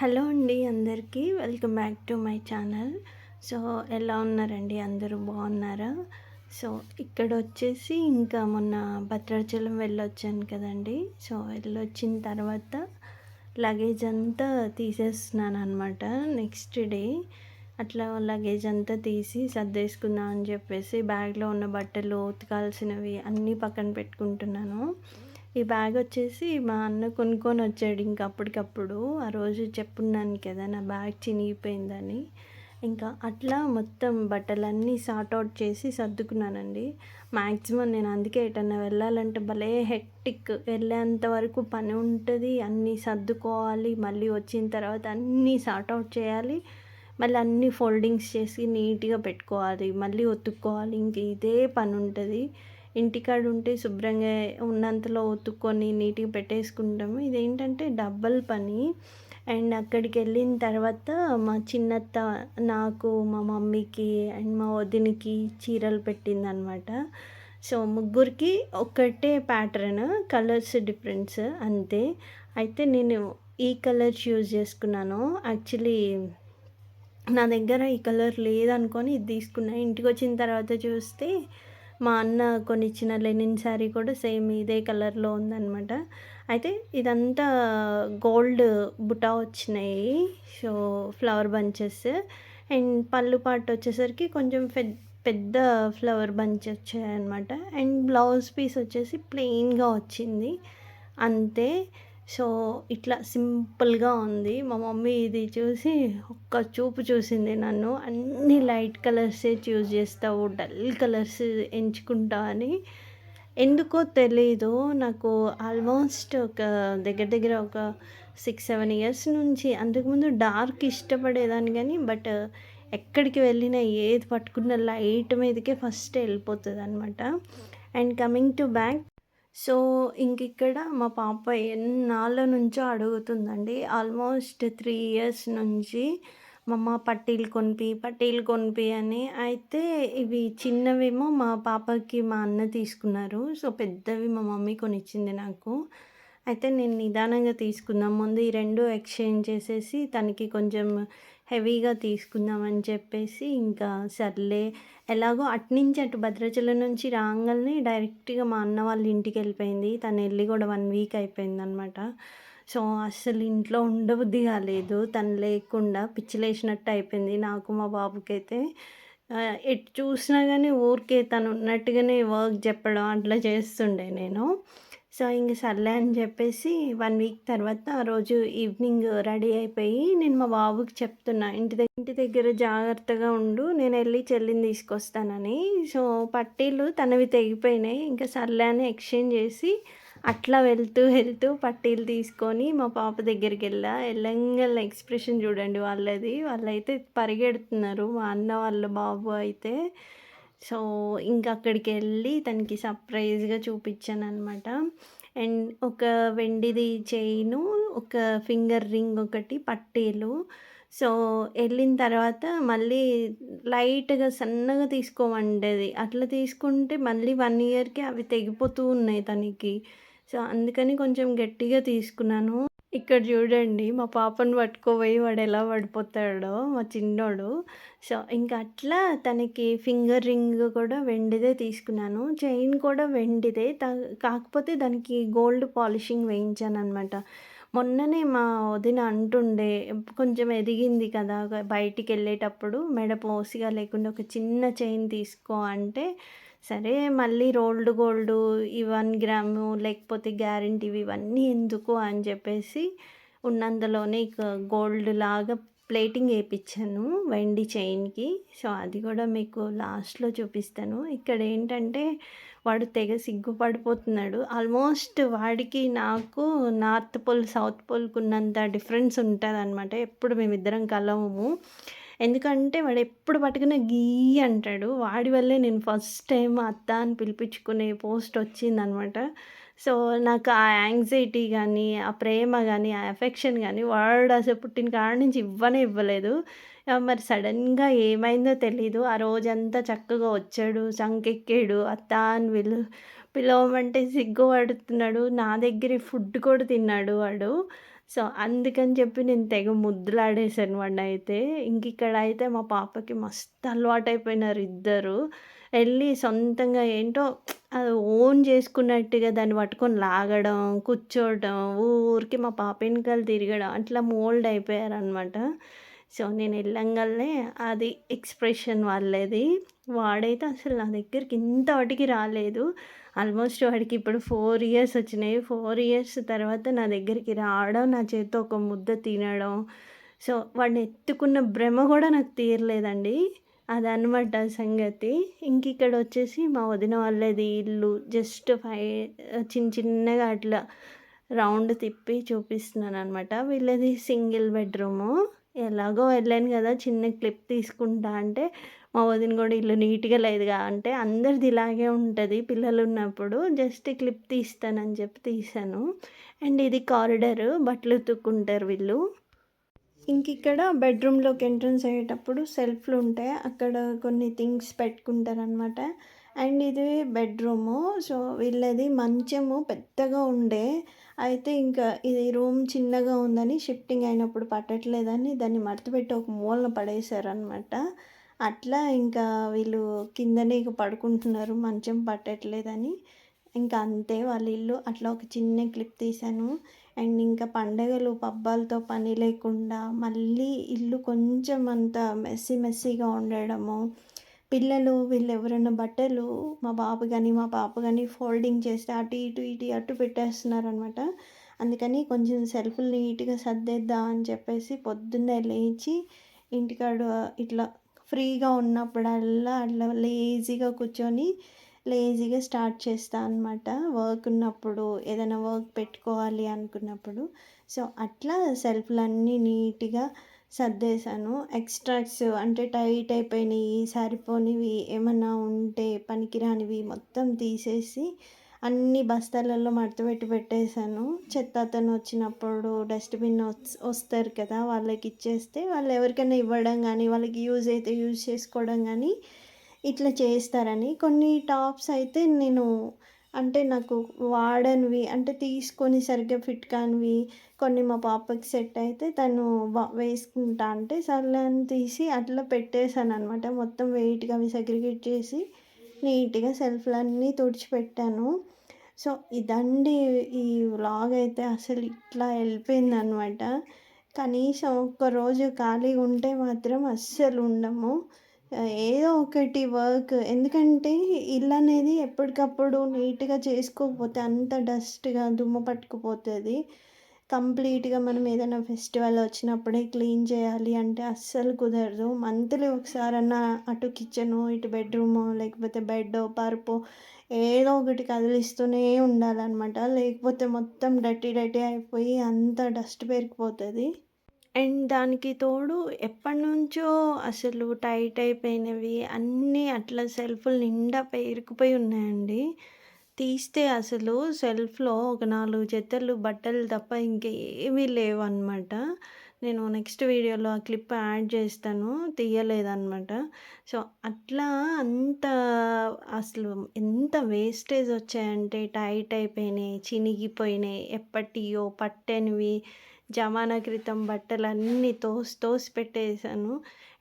Hello అండి అందరికీ welcome back to my channel. So ఎలా ఉన్నారండి? అందరూ బాగున్నారా? సో ఇక్కడ వచ్చేసి ఇంకా మొన్న భద్రాచలం వెళ్ళొచ్చాను కదండి. సో వెళ్ళొచ్చిన తర్వాత లగేజ్ అంతా తీసేస్తున్నాను అనమాట నెక్స్ట్ డే అట్లా లగేజ్ అంతా తీసి సర్దేసుకుందాం అని చెప్పేసి బ్యాగ్లో ఉన్న బట్టలు ఉతకాల్సినవి అన్నీ పక్కన పెట్టుకుంటున్నాను. ఈ బ్యాగ్ వచ్చేసి మా అన్న కొనుక్కొని వచ్చాడు ఇంకా అప్పటికప్పుడు. ఆ రోజు చెప్పున్నాను కదా నా బ్యాగ్ చినిగిపోయిందని. ఇంకా అట్లా మొత్తం బట్టలన్నీ సార్ట్ అవుట్ చేసి సర్దుకున్నానండి. మ్యాక్సిమం నేను అందుకే ఎటన్నా వెళ్ళాలంటే భలే హెక్టిక్ వెళ్ళేంత వరకు పని ఉంటుంది అన్నీ సర్దుకోవాలి మళ్ళీ వచ్చిన తర్వాత అన్నీ సార్ట్ అవుట్ చేయాలి. మళ్ళీ అన్నీ ఫోల్డింగ్స్ చేసి నీట్గా పెట్టుకోవాలి మళ్ళీ ఒత్తుక్కోవాలి ఇంక ఇదే పని ఉంటుంది. ఇంటికాడ ఉంటే శుభ్రంగా ఉన్నంతలో ఉతుక్కొని నీట్గా పెట్టేసుకుంటాము. ఇదేంటంటే డబ్బల్ పని. అండ్ అక్కడికి వెళ్ళిన తర్వాత మా చిన్నత్త నాకు మా మమ్మీకి అండ్ మా వదినికి చీరలు పెట్టిందనమాట. సో ముగ్గురికి ఒక్కటే ప్యాటర్న్ కలర్స్ డిఫరెన్స్ అంతే. అయితే నేను ఈ కలర్స్ యూజ్ చేసుకున్నాను. యాక్చువల్లీ నా దగ్గర ఈ కలర్ లేదనుకొని ఇది తీసుకున్నా. ఇంటికి వచ్చిన తర్వాత చూస్తే మా అన్న కొనిచ్చిన లెనిన్ శారీ కూడా సేమ్ ఇదే కలర్లో ఉందన్నమాట. అయితే ఇదంతా గోల్డ్ బుటా వచ్చినాయి. So flower bunches. అండ్ పళ్ళు పాట వచ్చేసరికి కొంచెం పెద్ద పెద్ద ఫ్లవర్ బంచ్ వచ్చాయన్నమాట. అండ్ బ్లౌజ్ పీస్ వచ్చేసి ప్లెయిన్గా వచ్చింది. అంతే. సో ఇట్లా సింపుల్గా ఉంది. మా మమ్మీ ఇది చూసి ఒక్క చూపు చూసింది నన్ను. అన్ని లైట్ కలర్సే చూస్ చేస్తావు డల్ కలర్స్ ఎంచుకుంటా అని. ఎందుకో తెలీదు. నాకు ఆల్మోస్ట్ ఒక దగ్గర దగ్గర ఒక సిక్స్ సెవెన్ ఇయర్స్ నుంచి అంతకుముందు డార్క్ ఇష్టపడేదాన్ని కానీ బట్ ఎక్కడికి వెళ్ళినా ఏది పట్టుకున్న లైట్ మీదకే ఫస్ట్ వెళ్ళిపోతుంది అనమాట and coming to back so ఇంక ఇక్కడ మా పాప ఎన్నాళ్ళ నుంచో అడుగుతుందండి. ఆల్మోస్ట్ త్రీ ఇయర్స్ నుంచి మమ్మ పట్టీలు కొనిపి పట్టీలు కొనిపి అని. అయితే ఇవి చిన్నవేమో మా పాపకి మా అన్న తీసుకున్నారు. సో పెద్దవి మా మమ్మీ కొనిచ్చింది నాకు. అయితే నేను నిదానంగా తీసుకుందాం. ముందు ఈ రెండు ఎక్స్చేంజ్ చేసేసి తనకి కొంచెం హెవీగా తీసుకుందామని చెప్పేసి ఇంకా సర్లే ఎలాగో అట్నుంచి అటు భద్రాచలం నుంచి రాగానే డైరెక్ట్గా మా అన్న వాళ్ళ ఇంటికి వెళ్ళిపోయింది. తను వెళ్ళి కూడా వన్ వీక్ అయిపోయింది అనమాట సో అస్సలు ఇంట్లో ఉండబుద్ధి కాలేదు. తను లేకుండా పిచ్చిలేసినట్టు అయిపోయింది. నాకు మా బాబుకైతే ఎటు చూసినా కానీ ఊరికే తను ఉన్నట్టుగానే వర్క్ చెప్పడం అట్లా చేస్తుండే నేను. సో ఇంక సర్లే అని చెప్పేసి వన్ వీక్ తర్వాత ఆ రోజు ఈవినింగ్ రెడీ అయిపోయి నేను మా బాబుకి చెప్తున్నా ఇంటి దగ్గర ఇంటి దగ్గర జాగ్రత్తగా ఉండు నేను వెళ్ళి చెల్లిని తీసుకొస్తానని. సో పట్టీలు తనవి తెగిపోయినాయి ఇంకా సర్లే అని ఎక్స్చేంజ్ చేసి అట్లా వెళ్తూ వెళ్తూ పట్టీలు తీసుకొని మా పాప దగ్గరికి వెళ్ళా. ఎల్లంగల్ ఎక్స్ప్రెషన్ చూడండి వాళ్ళది. వాళ్ళైతే పరిగెడుతున్నారు మా అన్న వాళ్ళ బాబు అయితే. సో ఇంకా అక్కడికి వెళ్ళి తనకి సర్ప్రైజ్గా చూపించాను అనమాట అండ్ ఒక వెండిది చైను ఒక ఫింగర్ రింగ్ ఒకటి పట్టీలు. సో వెళ్ళిన తర్వాత మళ్ళీ లైట్గా సన్నగా తీసుకోమండేది. అట్లా తీసుకుంటే మళ్ళీ వన్ ఇయర్కి అవి తెగిపోతూ ఉన్నాయి తనకి. సో అందుకని కొంచెం గట్టిగా తీసుకున్నాను. ఇక్కడ చూడండి మా పాపను పట్టుకోపోయి వాడు ఎలా పడిపోతాడో మా చిన్నోడు. సో ఇంకా అట్లా తనకి ఫింగర్ రింగ్ కూడా వెండిదే తీసుకున్నాను. చైన్ కూడా వెండిదే. కాకపోతే దానికి గోల్డ్ పాలిషింగ్ వేయించాను అనమాట మొన్ననే మా వదిన అంటుండే కొంచెం ఎదిగింది కదా బయటికి వెళ్ళేటప్పుడు మెడ పోసిగా లేకుండా ఒక చిన్న చైన్ తీసుకో అంటే సరే మళ్ళీ రోల్డ్ గోల్డ్ ఈ వన్ గ్రాము లేకపోతే గ్యారంటీవి ఇవన్నీ ఎందుకు అని చెప్పేసి ఉన్నందులోనే ఇక గోల్డ్ లాగా ప్లేటింగ్ వేయించాను వెండి చైన్కి. సో అది కూడా మీకు లాస్ట్లో చూపిస్తాను. ఇక్కడ ఏంటంటే వాడు తెగ సిగ్గుపడిపోతున్నాడు. ఆల్మోస్ట్ వాడికి నాకు నార్త్ పోల్ సౌత్ పోల్కి ఉన్నంత డిఫరెన్స్ ఉంటుంది అనమాట ఎప్పుడు మేమిద్దరం కలవము. ఎందుకంటే వాడు ఎప్పుడు పట్టుకున్న గీ అంటాడు. వాడి వల్లే నేను ఫస్ట్ టైం అత్త అని పిలిపించుకునే పోస్ట్ వచ్చిందనమాట సో నాకు ఆ యాంగ్జైటీ కానీ ఆ ప్రేమ కానీ ఆ ఎఫెక్షన్ కానీ వాడు అసలు పుట్టిన కాడ నుంచి ఇవ్వనే ఇవ్వలేదు. మరి సడన్గా ఏమైందో తెలీదు ఆ రోజంతా చక్కగా వచ్చాడు సంకెక్కాడు అత్త అని పిలు పిలవమంటే సిగ్గుపడుతున్నాడు నా దగ్గర ఫుడ్ కూడా తిన్నాడు వాడు సో, అందుకని చెప్పి నేను తెగ ముద్దులాడేసాను వాడినైతే. ఇంక ఇక్కడ అయితే మా పాపకి మస్తు అలవాటైపోయినారు ఇద్దరు. వెళ్ళి సొంతంగా ఏంటో అది ఓన్ చేసుకున్నట్టుగా దాన్ని పట్టుకొని లాగడం, కూర్చోవడం, ఊరికి మా పాప ఎనకాల తిరగడం అట్లా మోల్డ్ అయిపోయారనమాట. సో, నేను వెళ్ళంగానే అది ఎక్స్‌ప్రెషన్ వాళ్ళది. వాడైతే అసలు నా దగ్గరికి ఇంత వాటికి రాలేదు. ఆల్మోస్ట్ వాడికి ఇప్పుడు ఫోర్ ఇయర్స్ వచ్చినాయి. ఫోర్ ఇయర్స్ తర్వాత నా దగ్గరికి రావడం, నా చేతితో ఒక ముద్ద తినడం. సో, వాడిని ఎత్తుకున్న భ్రమ కూడా నాకు తీరలేదండి. అదనమాట సంగతి. ఇంకిక్కడ వచ్చేసి మా వదిన వాళ్ళది ఇల్లు. జస్ట్ ఫైవ్ చిన్న చిన్నగా అట్లా రౌండ్ తిప్పి చూపిస్తున్నాను అనమాట వీళ్ళది సింగిల్ బెడ్‌రూము. ఎలాగో వెళ్ళాను కదా చిన్న క్లిప్ తీసుకుంటా అంటే, మా వదిన కూడా ఇల్లు నీట్‌గా లేదుగా అంటే, అందరిది ఇలాగే ఉంటుంది పిల్లలు ఉన్నప్పుడు జస్ట్ క్లిప్ తీస్తానని చెప్పి తీశాను. అండ్ ఇది కారిడర్ బట్టలు ఉతుక్కుంటారు వీళ్ళు. ఇంకిక్కడ బెడ్‌రూమ్‌లోకి ఎంట్రన్స్ అయ్యేటప్పుడు సెల్ఫ్లు ఉంటాయి అక్కడ కొన్ని థింగ్స్ పెట్టుకుంటారనమాట. అండ్ ఇది బెడ్‌రూము. సో, వీళ్ళది మంచము పెద్దగా ఉండే. అయితే ఇంకా ఇది రూమ్ చిన్నగా ఉందని షిఫ్టింగ్ అయినప్పుడు పట్టట్లేదని దాన్ని మడతపెట్టి ఒక మూలన పడేశారనమాట. అట్లా ఇంకా వీళ్ళు కిందనే ఇక పడుకుంటున్నారు మంచం పట్టట్లేదని. ఇంకా అంతే వాళ్ళ ఇల్లు. అట్లా ఒక చిన్న క్లిప్ తీశాను. అండ్ ఇంకా పండగలు, పబ్బాలతో పని లేకుండా మళ్ళీ ఇల్లు కొంచెం అంత మెస్సీ మెస్సీగా ఉండడము. పిల్లలు వీళ్ళు ఎవరైనా బట్టలు మా బాబు కానీ మా పాప కానీ ఫోల్డింగ్ చేస్తే అటు ఇటు, ఇటు అటు పెట్టేస్తున్నారనమాట. అందుకని కొంచెం సెల్ఫ్‌లు నీట్‌గా సర్దేద్దాం అని చెప్పేసి పొద్దున్నే లేచి ఇంటికాడ ఇట్లా ఫ్రీగా ఉన్నప్పుడల్లా అట్లా లేజీగా కూర్చొని లేజీగా స్టార్ట్ చేస్తా అనమాట. వర్క్ ఉన్నప్పుడు ఏదైనా వర్క్ పెట్టుకోవాలి అనుకున్నప్పుడు. సో, అట్లా సెల్ఫ్‌లన్నీ నీట్‌గా సర్దేశాను. ఎక్స్‌ట్రాస్ అంటే టైట్ అయిపోయినవి సరిపోనివి ఏమన్నా ఉంటే పనికిరానివి మొత్తం తీసేసి అన్ని బస్తాలలో మడతపెట్టి పెట్టేశాను. చెత్త అతను వచ్చినప్పుడు డస్ట్‌బిన్ వస్తారు కదా! వాళ్ళకి ఇచ్చేస్తే వాళ్ళు ఎవరికైనా ఇవ్వడం కానీ వాళ్ళకి యూజ్ అయితే యూజ్ చేసుకోవడం కానీ ఇట్లా చేస్తారని. కొన్ని టాప్స్ అయితే నేను అంటే నాకు వాడనివి అంటే తీసుకొని సరిగ్గా ఫిట్ కానివి కొన్ని మా పాపకి సెట్ అయితే తను వేసుకుంటా అంటే సర్లే అని తీసి అట్లా పెట్టేశాననమాట. మొత్తం వెయిట్‌గా అవి సెగ్రిగేట్ చేసి నీట్‌గా సెల్ఫ్‌లన్నీ తుడిచిపెట్టాను. సో, ఇదండి ఈ వ్లాగ్ అయితే అసలు ఇట్లా వెళ్ళిపోయిందనమాట కనీసం ఒక్కరోజు ఖాళీగా ఉంటే మాత్రం అస్సలు ఉండము. ఏదో ఒకటి వర్క్ ఎందుకంటే ఇల్లు అనేది ఎప్పటికప్పుడు నీట్‌గా చేసుకోకపోతే అంత డస్ట్‌గా దుమ్ము పట్టుకుపోతుంది కంప్లీట్‌గా మనం ఏదైనా ఫెస్టివల్ వచ్చినప్పుడే క్లీన్ చేయాలి అంటే అస్సలు కుదరదు. మంత్లీ ఒకసారన్నా అటు కిచెను, ఇటు బెడ్రూము లేకపోతే బెడ్ పరుపు ఏదో ఒకటి కదిలిస్తూనే ఉండాలన్నమాట లేకపోతే మొత్తం డర్టీ డర్టీ అయిపోయి అంతా డస్ట్ పేరుకుపోతది. అండ్ దానికి తోడు ఎప్పటినుంచో అసలు టైట్ అయిపోయినవి అన్నీ అట్లా సెల్ఫ్‌లు నిండా పేరుకుపోయి ఉన్నాయండి. తీస్తే అసలు సెల్ఫ్‌లో ఒక నాలుగు జతలు బట్టలు తప్ప ఇంకేమీ లేవనమాట. నేను నెక్స్ట్ వీడియోలో ఆ క్లిప్ యాడ్ చేస్తాను. తీయలేదనమాట. సో, అట్లా అంత అసలు ఎంత వేస్టేజ్ వచ్చాయంటే టైట్ అయిపోయినాయి, చినిగిపోయినాయి, ఎప్పటియో పట్టనివి, జమానా క్రితం బట్టలన్నీ తోసి తోసి పెట్టేశాను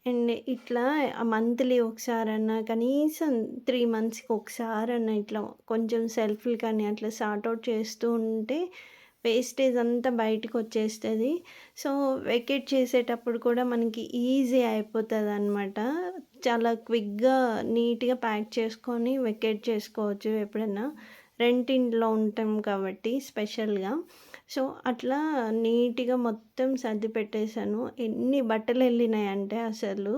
అండ్ ఇట్లా మంత్లీ ఒకసారన్నా కనీసం త్రీ మంత్స్‌కి ఒకసారన్నా ఇట్లా కొంచెం సెల్ఫ్‌లు కానీ అట్లా స్టార్ట్ అవుట్ చేస్తూ ఉంటే వేస్టేజ్ అంతా బయటకొచ్చేస్తది. సో, వెకేట్ చేసేటప్పుడు కూడా మనకి ఈజీ అయిపోతుంది అనమాట చాలా క్విక్‌గా నీట్‌గా ప్యాక్ చేసుకొని వెకేట్ చేసుకోవచ్చు ఎప్పుడన్నా. రెంటింట్లో ఉంటాం కాబట్టి స్పెషల్‌గా. సో, అట్లా నీట్‌గా మొత్తం సర్ది పెట్టేశాను. ఎన్ని బట్టలెళ్ళినాయంటే అసలు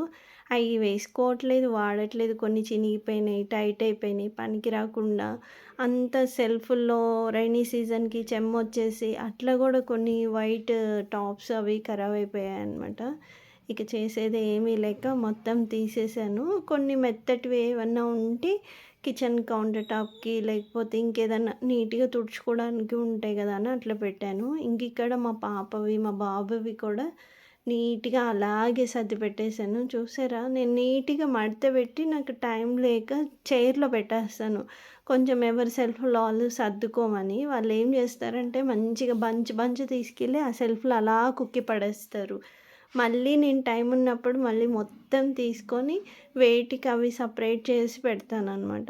అవి వేసుకోవట్లేదు, వాడట్లేదు. కొన్ని చినిగిపోయినాయి, టైట్ అయిపోయినాయి, పనికి రాకుండా అంత సెల్ఫ్లో రైనీ సీజన్‌కి చెమ్మొచ్చేసి అట్లా కూడా కొన్ని వైట్ టాప్స్ అవి ఖరాబ్ అయిపోయాయి అనమాట ఇక చేసేది ఏమీ లేక మొత్తం తీసేసాను. కొన్ని మెత్తటివి ఏమన్నా ఉంటే కిచెన్ కౌంటర్ టాప్‌కి లేకపోతే ఇంకేదన్నా నీట్‌గా తుడుచుకోవడానికి ఉంటాయి కదా! అని అట్లా పెట్టాను. ఇంక ఇక్కడ మా పాపవి, మా బాబువి కూడా నీట్గా అలాగే సర్ది పెట్టేశాను చూసారా నేను నీట్గా మడత పెట్టి నాకు టైం లేక చైర్లో పెట్టేస్తాను కొంచెం ఎవరి సెల్ఫ్లో వాళ్ళు సర్దుకోమని వాళ్ళు ఏం చేస్తారంటే మంచిగా బంచ్ బంచ్ తీసుకెళ్ళి ఆ సెల్ఫ్లో అలా కుక్కి పడేస్తారు మళ్ళీ నేను టైం ఉన్నప్పుడు మళ్ళీ మొత్తం తీసుకొని వెయిట్కి అవి సపరేట్ చేసి పెడతాను అనమాట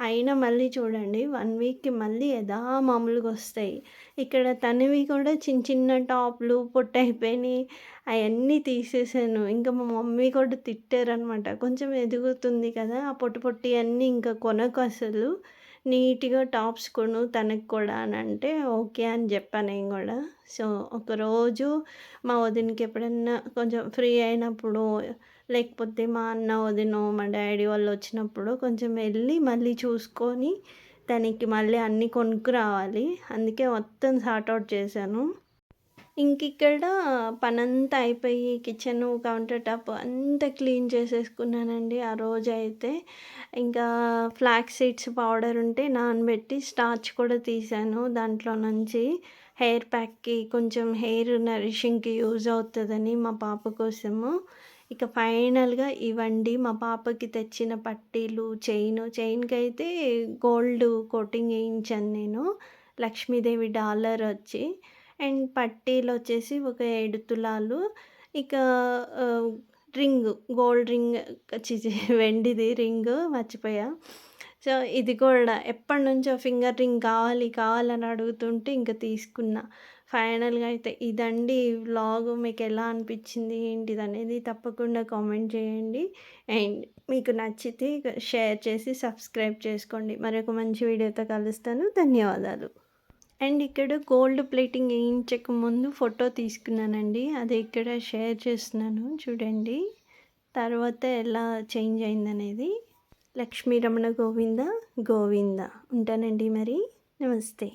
అయినా మళ్ళీ చూడండి వన్ వీక్కి మళ్ళీ యథా మామూలుగా వస్తాయి. ఇక్కడ తనవి కూడా చిన్న చిన్న టాప్లు పొట్టయిపోయినాయి అవన్నీ తీసేసాను. ఇంకా మా మమ్మీ కూడా తిట్టారనమాట కొంచెం ఎదుగుతుంది కదా ఆ పొట్టు పొట్టి అన్నీ ఇంకా కొనకు అసలు. నీట్గా టాప్స్ కొను తనకు కూడా అని అంటే ఓకే అని చెప్పాను నేను కూడా. సో ఒకరోజు మా వదినకి ఎప్పుడన్నా కొంచెం ఫ్రీ అయినప్పుడు లేకపోతే మా అన్న వదినో మా డాడీ వాళ్ళు వచ్చినప్పుడు కొంచెం వెళ్ళి మళ్ళీ చూసుకొని తనకి మళ్ళీ అన్నీ కొనుక్కు రావాలి. అందుకే మొత్తం సార్ట్అవుట్ చేశాను. ఇంక ఇక్కడ పనంతా అయిపోయి కిచెన్ కౌంటర్ టాప్ అంతా క్లీన్ చేసేసుకున్నానండి ఆ రోజు అయితే ఇంకా ఫ్లాక్ సీడ్స్ పౌడర్ ఉంటే నానబెట్టి స్టార్చ్ కూడా తీసాను దాంట్లో నుంచి. హెయిర్ ప్యాక్కి కొంచెం హెయిర్ నరిషింగ్కి యూజ్ అవుతుందని మా పాప కోసము. ఇక ఫైనల్గా ఇవ్వండి మా పాపకి తెచ్చిన పట్టీలు చైన్. చైన్కి అయితే గోల్డ్ కోటింగ్ వేయించాను నేను. లక్ష్మీదేవి డాలర్ వచ్చి అండ్ పట్టీలు వచ్చేసి ఒక ఏడు తులాలు. ఇక రింగ్ గోల్డ్ రింగ్ చిచి వెండిది రింగ్ మర్చిపోయా. సో ఇది కూడా ఎప్పటి నుంచో ఫింగర్ రింగ్ కావాలి కావాలని అడుగుతుంటే ఇంకా తీసుకున్నా. ఫైనల్గా అయితే ఇదండి వ్లాగ్ మీకు ఎలా అనిపించింది ఏంటిది అనేది తప్పకుండా కామెంట్ చేయండి. అండ్ మీకు నచ్చితే షేర్ చేసి సబ్స్క్రైబ్ చేసుకోండి. మరొక మంచి వీడియోతో కలుస్తాను. ధన్యవాదాలు. అండ్ ఇక్కడ గోల్డ్ ప్లేటింగ్ వేయించక ముందు ఫోటో తీసుకున్నానండి. అది ఇక్కడ షేర్ చేస్తున్నాను. చూడండి. తర్వాత ఎలా చేంజ్ అయిందనేది. లక్ష్మీ రమణ గోవింద గోవింద. ఉంటానండి మరి. నమస్తే.